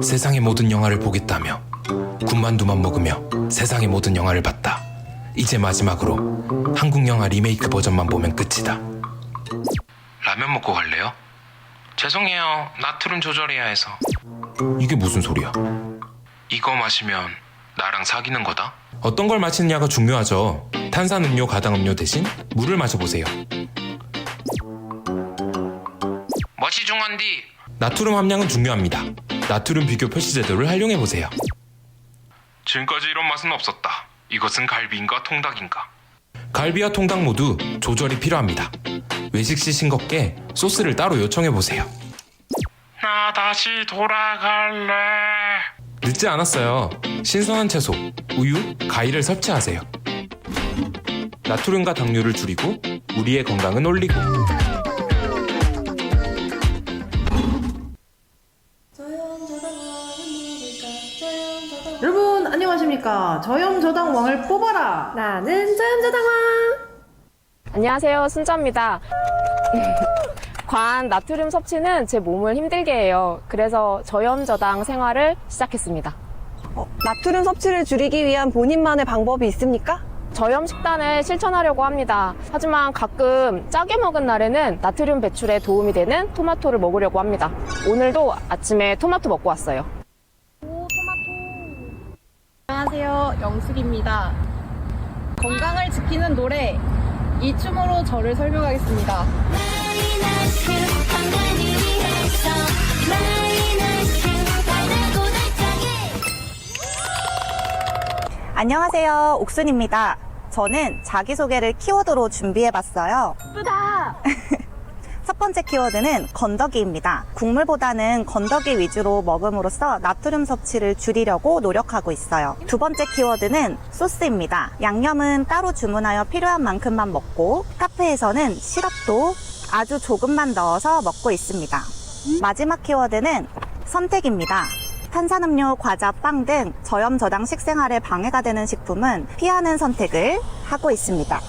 세상의 모든 영화를 보겠다며 군만두만 먹으며 세상의 모든 영화를 봤다. 이제 마지막으로 한국 영화 리메이크 버전만 보면 끝이다. 라면 먹고 갈래요? 죄송해요. 나트륨 조절해야 해서. 이게 무슨 소리야? 이거 마시면 나랑 사귀는 거다? 어떤 걸 마시느냐가 중요하죠. 탄산음료, 가당음료 대신 물을 마셔보세요. 멋이 중한디. 나트륨 함량은 중요합니다. 나트륨 비교 표시 제도를 활용해 보세요. 지금까지 이런 맛은 없었다. 이것은 갈비인가 통닭인가? 갈비와 통닭 모두 조절이 필요합니다. 외식 시 싱겁게 소스를 따로 요청해 보세요. 나 다시 돌아갈래. 늦지 않았어요. 신선한 채소, 우유, 가위를 섭취하세요. 나트륨과 당류를 줄이고 우리의 건강은 올리고 안녕하십니까 저염저당 왕을 뽑아라 나는 저염저당왕. 안녕하세요, 순자입니다. 과한 나트륨 섭취는 제 몸을 힘들게 해요. 그래서 저염저당 생활을 시작했습니다. 나트륨 섭취를 줄이기 위한 본인만의 방법이 있습니까? 저염 식단을 실천하려고 합니다. 하지만 가끔 짜게 먹은 날에는 나트륨 배출에 도움이 되는 토마토를 먹으려고 합니다. 오늘도 아침에 토마토 먹고 왔어요. 안녕하세요. 영숙입니다. 건강을 지키는 노래 이 춤으로 저를 설명하겠습니다. 안녕하세요. 옥순입니다. 저는 자기소개를 키워드로 준비해봤어요. 예쁘다! 첫 번째 키워드는 건더기입니다. 국물보다는 건더기 위주로 먹음으로써 나트륨 섭취를 줄이려고 노력하고 있어요. 두 번째 키워드는 소스입니다. 양념은 따로 주문하여 필요한 만큼만 먹고 카페에서는 시럽도 아주 조금만 넣어서 먹고 있습니다. 마지막 키워드는 선택입니다. 탄산음료, 과자, 빵 등 저염 저당 식생활에 방해가 되는 식품은 피하는 선택을 하고 있습니다.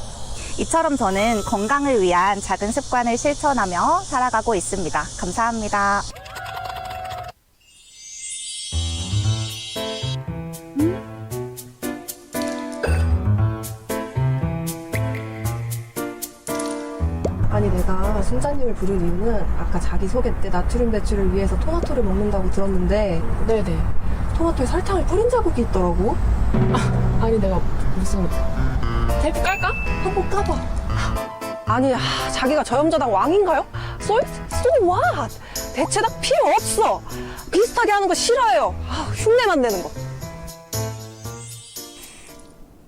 이처럼 저는 건강을 위한 작은 습관을 실천하며 살아가고 있습니다. 감사합니다. 아니 내가 순자님을 부른 이유는 아까 자기 소개 때 나트륨 배출을 위해서 토마토를 먹는다고 들었는데 네네. 토마토에 설탕을 뿌린 자국이 있더라고 아니, 내가 무슨. 테이프 깔까? 한번 까봐 아니 아, 자기가 저염저당 왕인가요? So, so what? 대체 다 필요 없어 비슷하게 하는 거 싫어해요 아, 흉내만 내는 거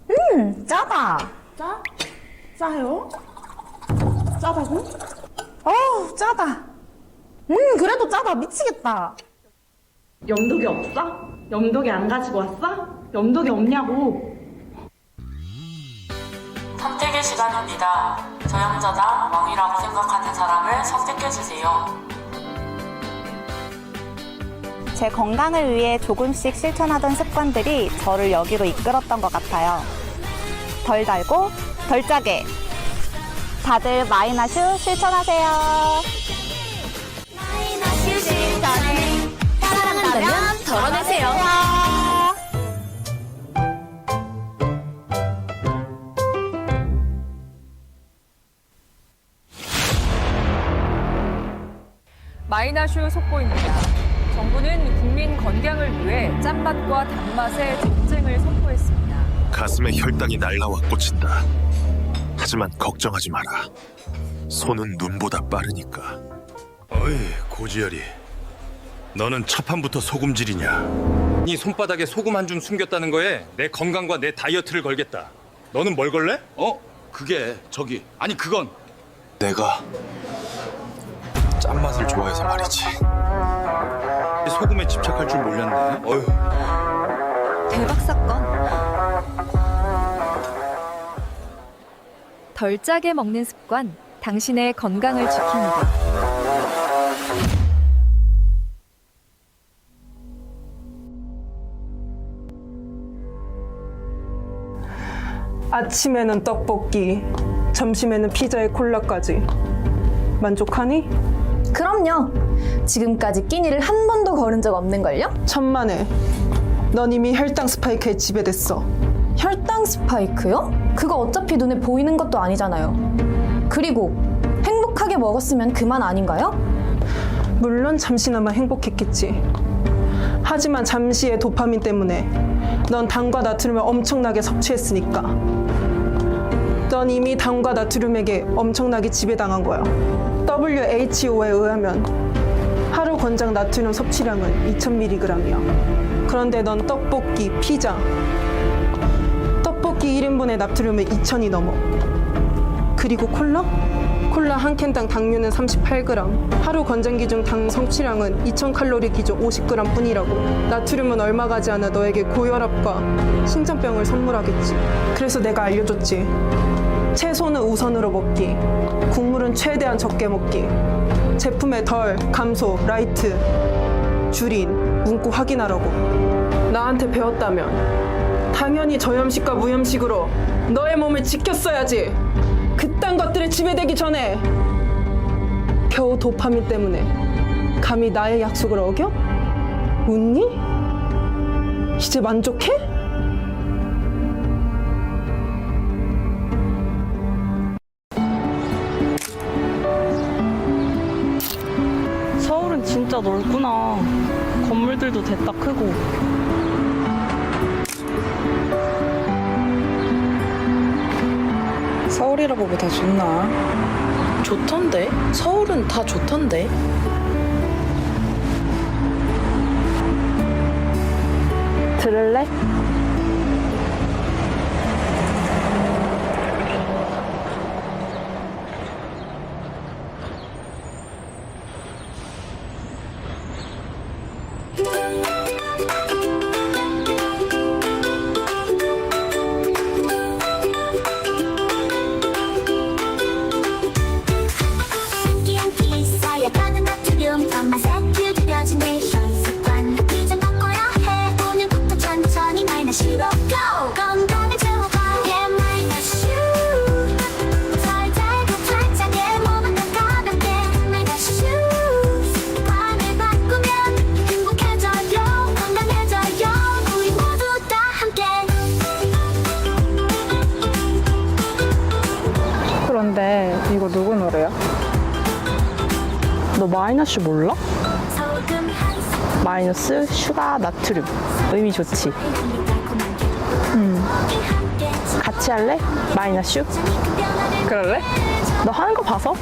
음, 짜다. 짜? 짜요? 짜다고? 어우 짜다 음 그래도 짜다 미치겠다 염독이 없어? 염독이 안 가지고 왔어? 염독이 없냐고. 시간입니다. 저염저당 왕이라고 생각하는 사람을 선택해주세요. 제 건강을 위해 조금씩 실천하던 습관들이 저를 여기로 이끌었던 것 같아요. 덜 달고 덜 짜게. 다들 마이너슈 실천하세요. 마이너스 실천을 사랑한다면 덜어내세요. 마이나슈 속보입니다. 정부는 국민 건강을 위해 짠맛과 단맛의 전쟁을 선포했습니다. 가슴에 혈당이 날라와 꽂힌다. 하지만 걱정하지 마라. 손은 눈보다 빠르니까. 어이 고지열이 너는 첫 판부터 소금질이냐 네 손바닥에 소금 한 줌 숨겼다는 거에 내 건강과 내 다이어트를 걸겠다 너는 뭘 걸래? 어? 그게 저기 아니 그건 내가 짠맛을 좋아해서 말이지. 소금에 집착할 줄 몰랐네 어휴 대박 사건. 덜 짜게 먹는 습관, 당신의 건강을 지킵니다. 아침에는 떡볶이 점심에는 피자에 콜라까지 만족하니? 그럼요. 지금까지 끼니를 한 번도 걸은 적 없는걸요? 천만에. 넌 이미 혈당 스파이크에 지배됐어. 혈당 스파이크요? 그거 어차피 눈에 보이는 것도 아니잖아요. 그리고 행복하게 먹었으면 그만 아닌가요? 물론 잠시나마 행복했겠지. 하지만 잠시의 도파민 때문에 넌 당과 나트륨을 엄청나게 섭취했으니까. 넌 이미 당과 나트륨에게 엄청나게 지배당한 거야. WHO에 의하면 하루 권장 나트륨 섭취량은 2000mg이야. 그런데 넌 떡볶이, 피자, 떡볶이 1인분의 나트륨은 2000이 넘어. 그리고 콜라? 콜라 한 캔당 당류는 38g. 하루 권장 기준 당 섭취량은 2000칼로리 기준 50g 뿐이라고. 나트륨은 얼마 가지 않아 너에게 고혈압과 심장병을 선물하겠지. 그래서 내가 알려줬지. 채소는 우선으로 먹기. 국물은 최대한 적게 먹기. 제품의 덜, 감소, 라이트, 줄인, 문구 확인하라고. 나한테 배웠다면 당연히 저염식과 무염식으로 너의 몸을 지켰어야지. 그딴 것들에 지배되기 전에 겨우 도파민 때문에 감히 나의 약속을 어겨? 웃니? 이제 만족해? 진짜 넓구나. 건물들도 됐다 크고. 서울이라고 뭐 다 좋나? 좋던데? 서울은 다 좋던데? 들을래? 이거 누구 노래야? 너 마이너스 몰라? 마이너스 슈가 나트륨 의미 좋지? 함께 같이 할래? 마이너스 그럴래? 너 하는 거 봐서?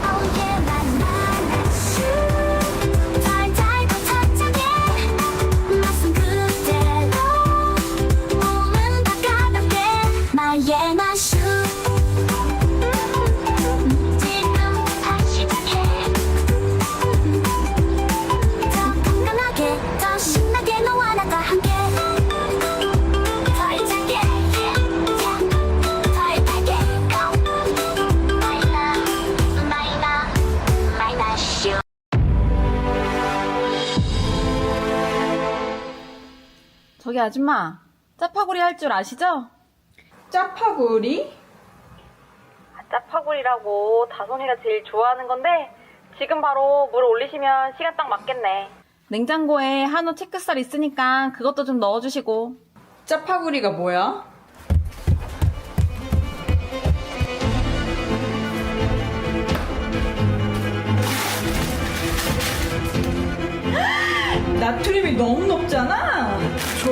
저기 아줌마 짜파구리 할 줄 아시죠? 짜파구리? 짜파구리라고 다솜이가 제일 좋아하는 건데 지금 바로 물 올리시면 시간 딱 맞겠네. 냉장고에 한우 체크살 있으니까 그것도 좀 넣어주시고 짜파구리가 뭐야? 나트륨이 너무 높잖아.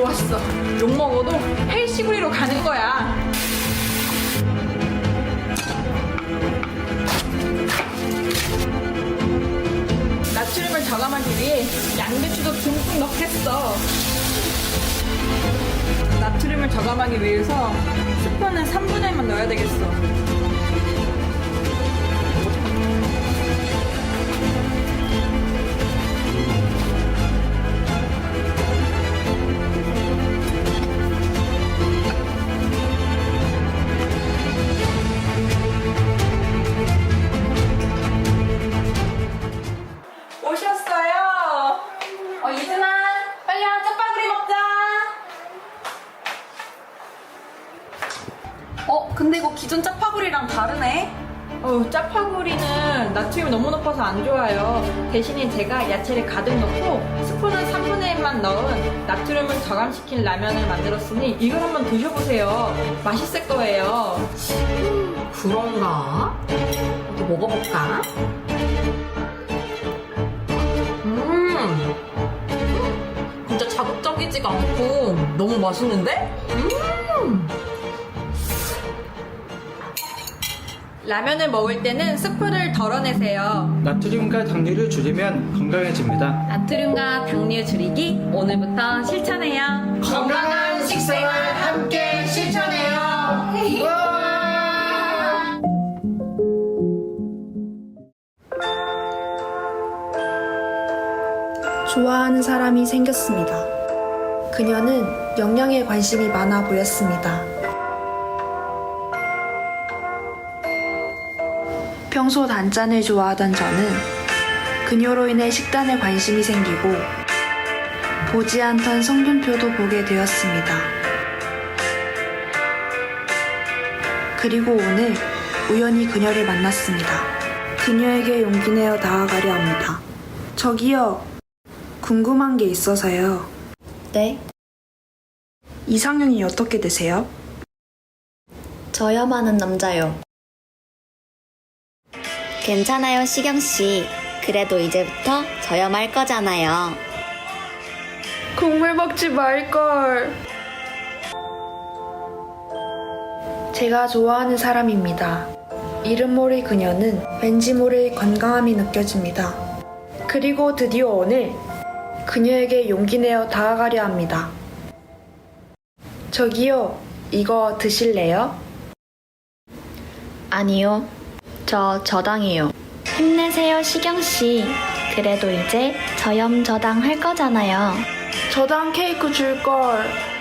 좋았어. 욕 먹어도 헬시구리로 가는 거야. 나트륨을 저감하기 위해 양배추도 듬뿍 넣겠어. 나트륨을 저감하기 위해서 스푼은 3분의 1만 넣어야 되겠어. 높아서 안 좋아요. 대신에 제가 야채를 가득 넣고 스프는 3분의 1만 넣은 나트륨을 저감시킨 라면을 만들었으니 이걸 한번 드셔보세요. 맛있을 거예요. 그런가? 어디 먹어볼까? 음, 진짜 자극적이지가 않고 너무 맛있는데? 음. 라면을 먹을 때는 스프를 덜어내세요. 나트륨과 당류를 줄이면 건강해집니다. 나트륨과 당류 줄이기 오늘부터 실천해요. 건강한 식생활 함께 실천해요. 좋아하는 사람이 생겼습니다. 그녀는 영양에 관심이 많아 보였습니다. 평소 단짠을 좋아하던 저는 그녀로 인해 식단에 관심이 생기고 보지 않던 성분표도 보게 되었습니다. 그리고 오늘 우연히 그녀를 만났습니다. 그녀에게 용기 내어 다가가려 합니다. 저기요, 궁금한 게 있어서요. 네? 이상형이 어떻게 되세요? 저염 하는 남자요. 괜찮아요, 시경씨. 그래도 이제부터 저염할 거잖아요. 국물 먹지 말걸. 제가 좋아하는 사람입니다. 이름 모를 그녀는 왠지 모를 건강함이 느껴집니다. 그리고 드디어 오늘 그녀에게 용기 내어 다가가려 합니다. 저기요, 이거 드실래요? 아니요, 저 저당이요. 힘내세요, 시경씨. 그래도 이제 저염 저당 할 거잖아요. 저당 케이크 줄걸.